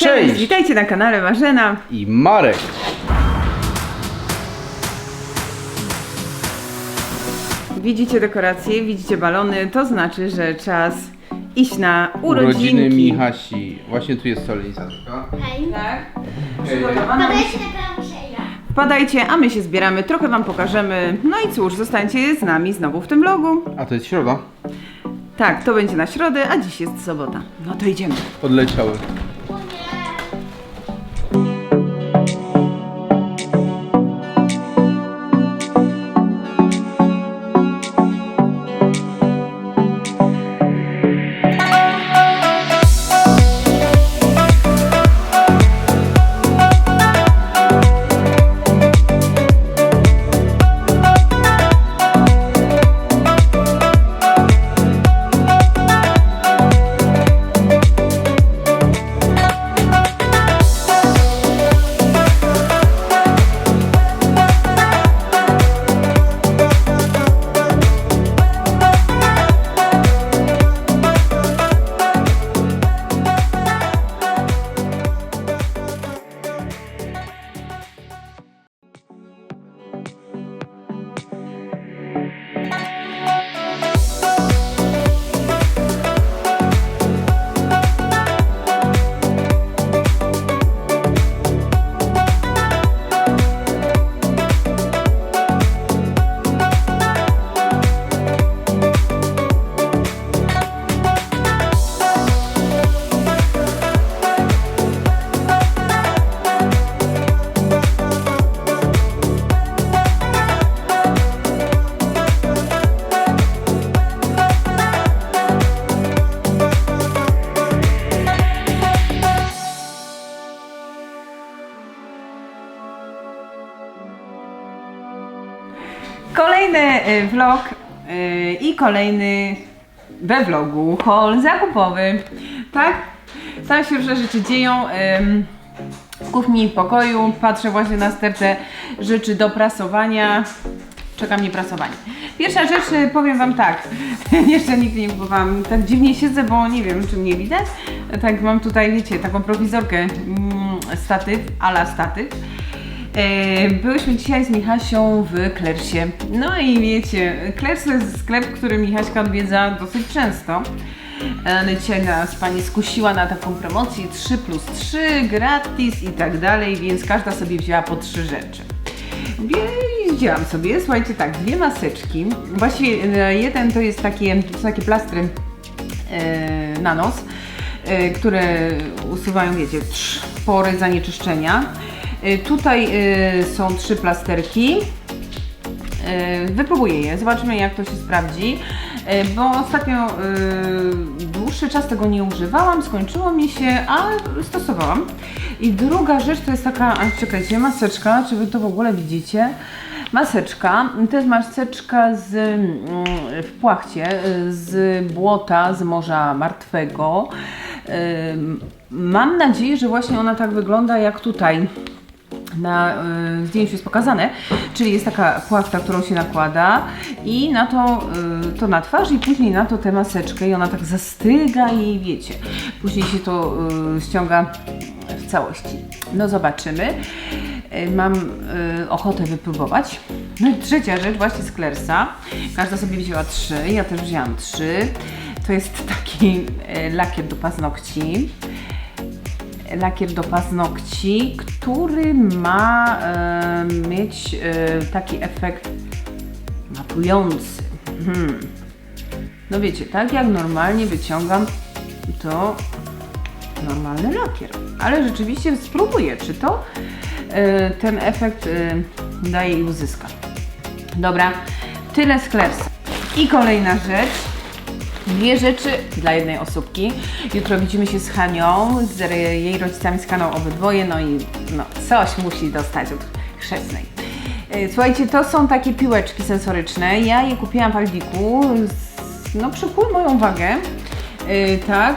Cześć! Witajcie na kanale Marzena. I Marek. Widzicie dekoracje, widzicie balony, to znaczy, że czas iść na urodzinki. Urodziny Michasi. Właśnie tu jest solenizantka. Hej. Tak? Hej. Przygotowana. Podajcie na. Wpadajcie, a my się zbieramy, trochę wam pokażemy. No i cóż, zostańcie z nami znowu w tym vlogu. A to jest środa. Tak, to będzie na środę, a dziś jest sobota. No to idziemy. Podleciały. Y, vlog y, i kolejny we vlogu haul zakupowy. Tak? Tam się różne rzeczy dzieją. W kuchni w pokoju patrzę właśnie na stertę rzeczy do prasowania. Czeka mnie prasowanie. Pierwsza rzecz, y, powiem Wam tak, jeszcze nigdy nie kupowałam, tak dziwnie siedzę, bo nie wiem, czy mnie widać. Tak, mam tutaj, wiecie, taką prowizorkę, mm, statyw, ala statyw. E, Byłyśmy dzisiaj z Michasią w Klersie. No i wiecie, Klers to jest sklep, który Michaśka odwiedza dosyć często. E, No i dzisiaj nas pani skusiła na taką promocję 3 plus 3, gratis i tak dalej, więc każda sobie wzięła po trzy rzeczy. Wzięłam sobie, słuchajcie, tak, dwie maseczki. Właściwie e, jeden to jest takie, to są takie plastry e, na nos, które usuwają, wiecie, pory zanieczyszczenia. E, Tutaj e, są trzy plasterki. E, Wypróbuję je, zobaczymy jak to się sprawdzi, bo ostatnio dłuższy czas tego nie używałam, skończyło mi się, a stosowałam. I druga rzecz to jest taka, a czekajcie, maseczka, czy Wy to w ogóle widzicie? Maseczka, to jest maseczka z, mm, w płachcie, z błota, z Morza Martwego. Mam nadzieję, że właśnie ona tak wygląda jak tutaj na y, zdjęciu jest pokazane, czyli jest taka płachta, którą się nakłada i na to, y, to na twarz i później na to tę maseczkę i ona tak zastyga i wiecie, później się to y, ściąga w całości. No zobaczymy. Mam y, ochotę wypróbować. No i trzecia rzecz właśnie z Klersa. Każda sobie wzięła trzy, ja też wzięłam trzy. To jest taki y, lakier do paznokci lakier do paznokci, który ma e, mieć e, taki efekt matujący. Hmm. No wiecie, tak jak normalnie wyciągam, to normalny lakier. Ale rzeczywiście spróbuję, czy to e, ten efekt e, daje i uzyska. Dobra, tyle z Klersa. I kolejna rzecz. Dwie rzeczy dla jednej osobki. Jutro widzimy się z Hanią, z jej rodzicami z Haną obydwoje, no i no, coś musi dostać od chrzestnej. E, Słuchajcie, to są takie piłeczki sensoryczne. Ja je kupiłam w Aldiku. No, przykuły moją wagę. E, tak.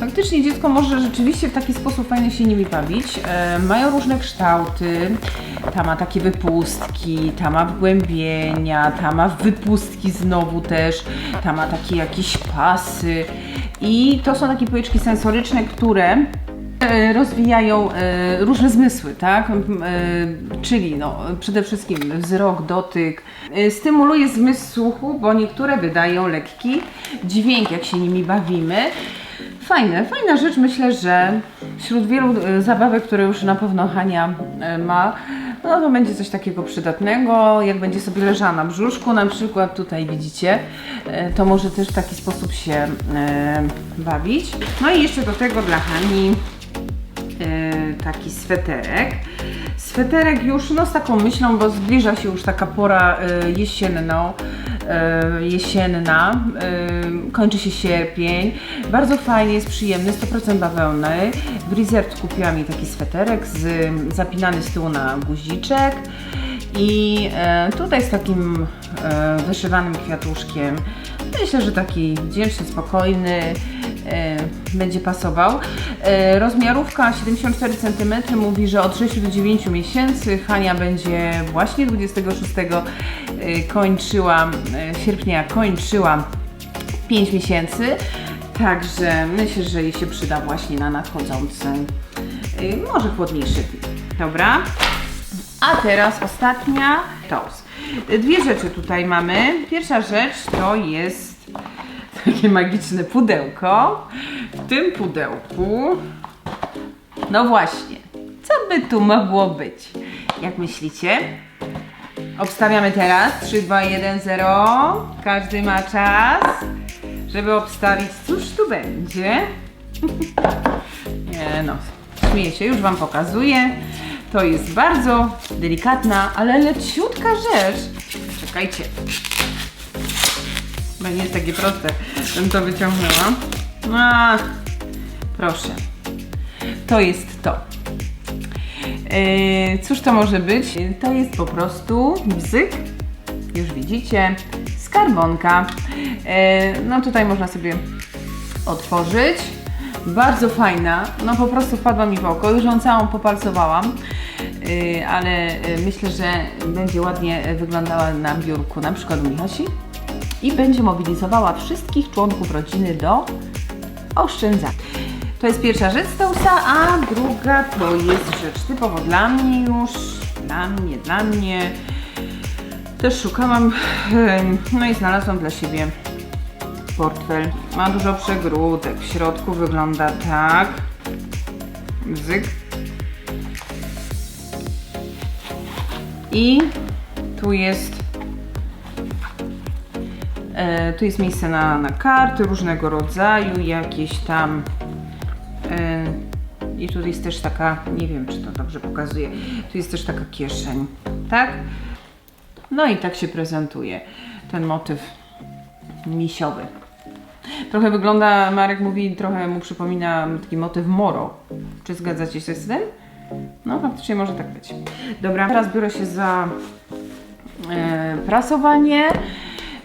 Faktycznie dziecko może rzeczywiście w taki sposób fajnie się nimi bawić. E, mają różne kształty. Ta ma takie wypustki, ta ma wgłębienia, ta ma wypustki znowu też, ta ma takie jakieś pasy. I to są takie piłeczki sensoryczne, które E, Rozwijają e, różne zmysły, tak? E, Czyli no, przede wszystkim wzrok, dotyk. Stymuluje zmysł słuchu, bo niektóre wydają lekki dźwięk, jak się nimi bawimy. Fajne, fajna rzecz. Myślę, że wśród wielu e, zabawek, które już na pewno Hania e, ma, no to będzie coś takiego przydatnego. Jak będzie sobie leżała na brzuszku, na przykład tutaj widzicie, e, to może też w taki sposób się bawić. No i jeszcze do tego dla Hani taki sweterek. Sweterek już no, z taką myślą, bo zbliża się już taka pora e, jesienną, jesienna, e, kończy się sierpień. Bardzo fajnie, jest przyjemny, 100% bawełny. W Rizert kupiłam mi taki sweterek z, zapinany z tyłu na guziczek. I e, tutaj z takim e, wyszywanym kwiatuszkiem. Myślę, że taki wdzięczny, spokojny e, będzie pasował. E, rozmiarówka 74 cm mówi, że od 6 do 9 miesięcy. Hania będzie właśnie 26 e, kończyła, e, sierpnia kończyła 5 miesięcy. Także myślę, że jej się przyda właśnie na nadchodzący, e, może chłodniejszy. Dobra. A teraz ostatnia toast. Dwie rzeczy tutaj mamy. Pierwsza rzecz to jest takie magiczne pudełko. W tym pudełku, no właśnie, co by tu mogło być? Jak myślicie? Obstawiamy teraz. 3, 2, 1, 0. Każdy ma czas, żeby obstawić, cóż tu będzie. Nie no, śmieję się, już Wam pokazuję. To jest bardzo delikatna, ale leciutka rzecz. Czekajcie. Bo nie jest takie proste, żebym to wyciągnęła. A, proszę. To jest to. Yy, cóż to może być? To jest po prostu bzyk. Już widzicie. Skarbonka. Yy, no tutaj można sobie otworzyć. Bardzo fajna, no po prostu wpadła mi w oko, już ją całą popalcowałam, yy, ale yy, myślę, że będzie ładnie wyglądała na biurku, na przykład u Michasi i będzie mobilizowała wszystkich członków rodziny do oszczędzania. To jest pierwsza rzecz z Tausa, a druga to jest rzecz typowo dla mnie już, dla mnie, dla mnie. Też szukałam, no i znalazłam dla siebie portfel. Ma dużo przegródek. W środku wygląda tak. Bzyk. I tu jest e, tu jest miejsce na, na karty różnego rodzaju, jakieś tam i tu jest też taka, nie wiem czy to dobrze pokazuje, tu jest też taka kieszeń, tak? No i tak się prezentuje ten motyw misiowy. Trochę wygląda, Marek mówi, trochę mu przypomina taki motyw moro. Czy zgadzacie się z tym? No faktycznie może tak być. Dobra, teraz biorę się za e, prasowanie.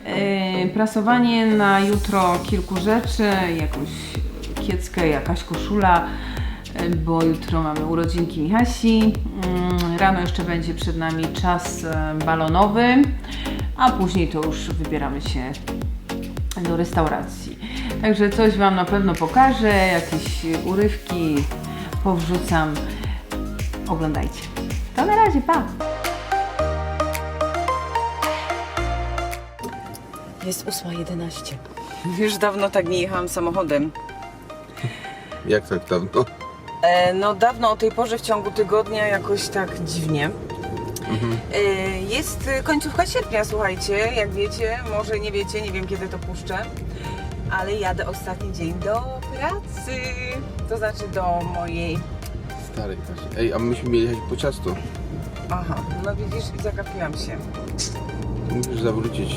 E, prasowanie na jutro kilku rzeczy, jakąś kieckę, jakaś koszula, bo jutro mamy urodzinki Michasi. Mm, Rano jeszcze będzie przed nami czas balonowy, a później to już wybieramy się do restauracji. Także coś Wam na pewno pokażę, jakieś urywki powrzucam. Oglądajcie. To na razie, pa! Jest 8.11. Już dawno tak nie jechałam samochodem. Jak tak dawno? E, no dawno o tej porze w ciągu tygodnia jakoś tak dziwnie. E, jest końcówka sierpnia, słuchajcie, jak wiecie, może nie wiecie, nie wiem kiedy to puszczę, ale jadę ostatni dzień do pracy, to znaczy do mojej, Stary Kasi. Ej, a myśmy mieli jechać po ciasto. aha, no widzisz, zagapiłam się. Musisz zawrócić.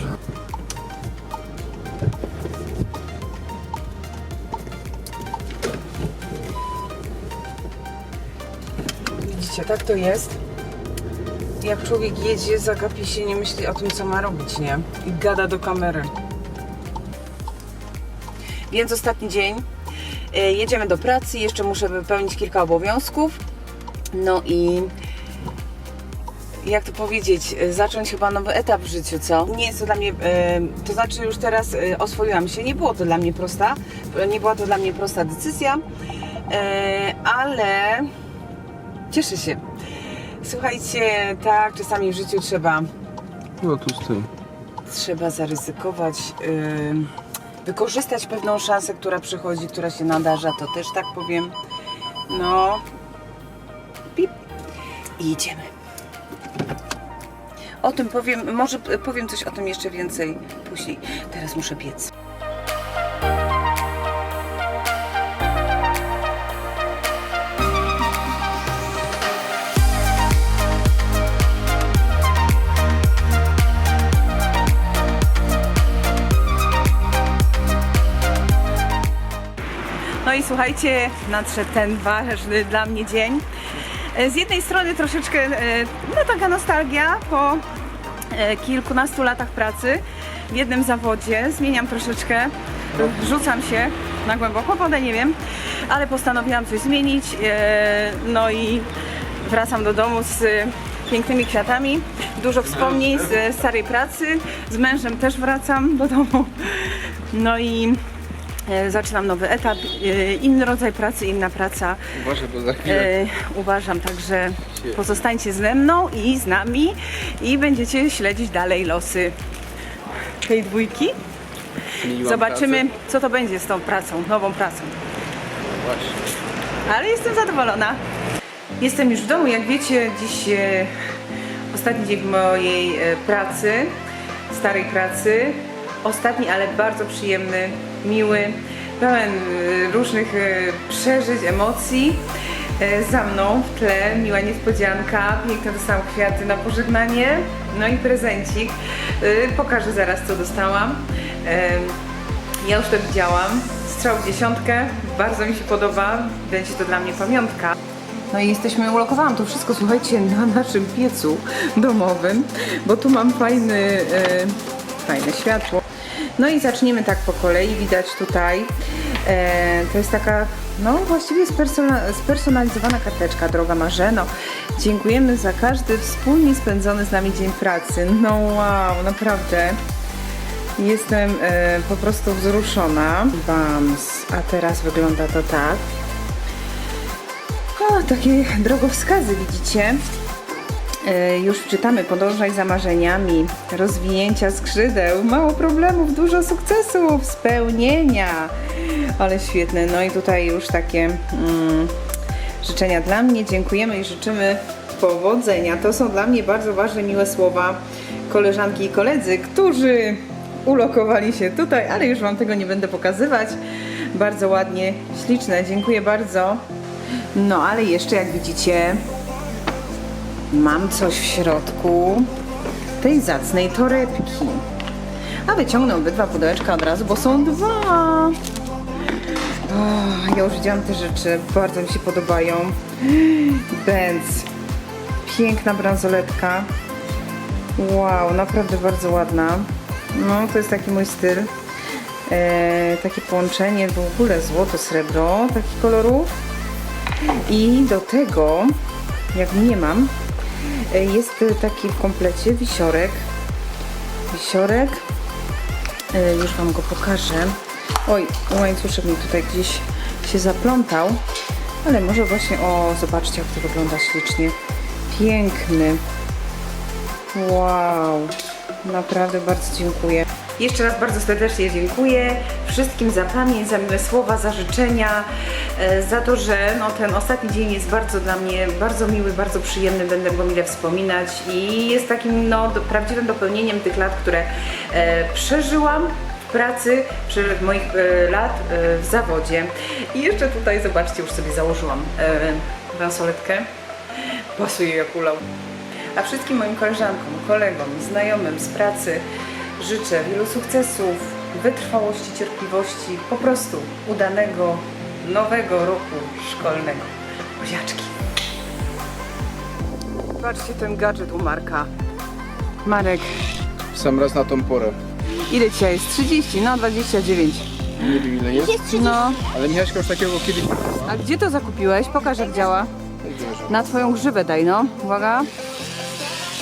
Widzicie, tak to jest. Jak człowiek jedzie, zagapi się, nie myśli o tym, co ma robić, nie? I gada do kamery. Więc ostatni dzień. E, Jedziemy do pracy, jeszcze muszę wypełnić kilka obowiązków. No i jak to powiedzieć, e, zacząć chyba nowy etap w życiu, co? Nie jest to dla mnie, e, to znaczy już teraz oswoiłam się, nie było to dla mnie prosta, nie była to dla mnie prosta decyzja, ale cieszę się. Słuchajcie, tak, czasami w życiu trzeba, No tu stoi. trzeba zaryzykować, yy, wykorzystać pewną szansę, która przychodzi, która się nadarza, to też tak powiem. No, pip i idziemy. O tym powiem, może powiem coś o tym jeszcze więcej później. Teraz muszę biec. Słuchajcie, nadszedł ten ważny dla mnie dzień. E, Z jednej strony troszeczkę e, no taka nostalgia po e, kilkunastu latach pracy w jednym zawodzie. Zmieniam troszeczkę, rzucam się na głęboką wodę, nie wiem, ale postanowiłam coś zmienić. No i wracam do domu z pięknymi kwiatami, dużo wspomnień z starej pracy. Z mężem też wracam do domu. No i zaczynam nowy etap, e, inny rodzaj pracy, inna praca. Uważaj, bo za chwilę. E, uważam także, pozostańcie ze mną i z nami i będziecie śledzić dalej losy tej dwójki. Zmieniłam Zobaczymy, pracę. co to będzie z tą pracą, nową pracą. Właśnie. Ale jestem zadowolona. Jestem już w domu, jak wiecie, dziś e, ostatni dzień mojej e, pracy, starej pracy. Ostatni, ale bardzo przyjemny, miły, pełen e, różnych e, przeżyć, emocji. E, Za mną w tle miła niespodzianka, piękne dostałam kwiaty na pożegnanie, no i prezencik. Pokażę zaraz, co dostałam. Ja już to widziałam. Strzał w dziesiątkę. Bardzo mi się podoba. Będzie to dla mnie pamiątka. No i jesteśmy, ulokowałam to wszystko, słuchajcie, na naszym piecu domowym, bo tu mam fajny, e, fajne światło. No i zaczniemy tak po kolei. Widać tutaj, e, to jest taka, no właściwie spersona- spersonalizowana karteczka, droga Marzeno. Dziękujemy za każdy wspólnie spędzony z nami dzień pracy. No wow, naprawdę. Jestem e, po prostu wzruszona. Bams. A teraz wygląda to tak. O, takie drogowskazy widzicie. E, już czytamy Podążaj za marzeniami, rozwinięcia skrzydeł, mało problemów, dużo sukcesów, spełnienia. Ale świetne. No i tutaj już takie mm, życzenia dla mnie. Dziękujemy i życzymy powodzenia. To są dla mnie bardzo ważne, miłe słowa koleżanki i koledzy, którzy ulokowali się tutaj, ale już Wam tego nie będę pokazywać. Bardzo ładnie, śliczne. Dziękuję bardzo. No, ale jeszcze jak widzicie, mam coś w środku tej zacnej torebki. A wyciągnę obydwa pudełeczka od razu, bo są dwa. O, ja już widziałam te rzeczy, bardzo mi się podobają. Benz. Piękna bransoletka. Wow, naprawdę bardzo ładna. No, to jest taki mój styl. E, takie połączenie w ogóle złoto, srebro, takich kolorów. I do tego, jak nie mam, jest taki w komplecie wisiorek. Wisiorek. E, Już Wam go pokażę. Oj, łańcuszek mi tutaj gdzieś się zaplątał. Ale może właśnie, o, zobaczcie jak to wygląda ślicznie. Piękny. Wow, naprawdę bardzo dziękuję. Jeszcze raz bardzo serdecznie dziękuję wszystkim za pamięć, za miłe słowa, za życzenia, e, za to, że no, ten ostatni dzień jest bardzo dla mnie bardzo miły, bardzo przyjemny, będę go mile wspominać i jest takim no, prawdziwym dopełnieniem tych lat, które e, przeżyłam pracy, przeżył moich e, lat e, w zawodzie. I jeszcze tutaj, zobaczcie, już sobie założyłam e, bransoletkę. Pasuje jak ulał. A wszystkim moim koleżankom, kolegom, znajomym z pracy życzę wielu sukcesów, wytrwałości, cierpliwości, po prostu udanego nowego roku szkolnego. Buziaczki. Patrzcie ten gadżet u Marka. Marek, Sam raz na tą porę. ile dzisiaj jest? 30, no 29. Nie wiem ile jest, No, ale Michaśka już takiego kiedyś miała. a gdzie to zakupiłeś? Pokaż jak działa. Na twoją grzywę daj, no. Uwaga.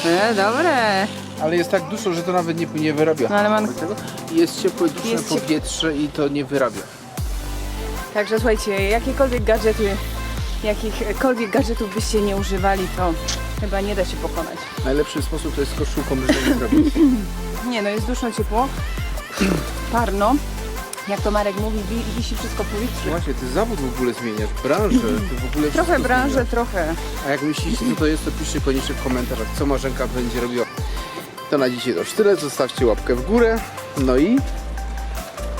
E, dobre. Ale jest tak dużo, że to nawet nie, nie wyrabia. No ale man... Jest ciepłe, duszne Jest ciep- powietrze i to nie wyrabia. Także słuchajcie, jakiekolwiek gadżety, jakichkolwiek gadżetów byście nie używali, to chyba nie da się pokonać. Najlepszy sposób to jest z koszulką, żeby zrobić. Nie no, jest duszno ciepło, parno. Jak to Marek mówi, wi- wisi wszystko powietrzu. Właśnie, ty zawód w ogóle zmieniasz, branżę, ty w ogóle Trochę wszystko branżę, zmieniasz. trochę. A jak myślicie, co to jest, to piszcie koniecznie w komentarzach, co Marzenka będzie robiła. To na dzisiaj to już tyle, zostawcie łapkę w górę, no i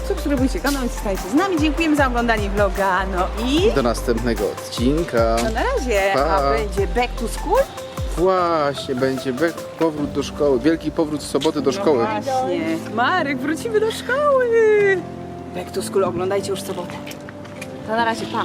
Subskrybujcie kanał i zostańcie z nami. Dziękujemy za oglądanie vloga. No i do następnego odcinka. no na razie. Pa. A będzie back to school? Właśnie, będzie back, powrót do szkoły, wielki powrót z soboty do szkoły. No właśnie. Marek, wrócimy do szkoły. Back to school oglądajcie już sobotę. To na razie, pa.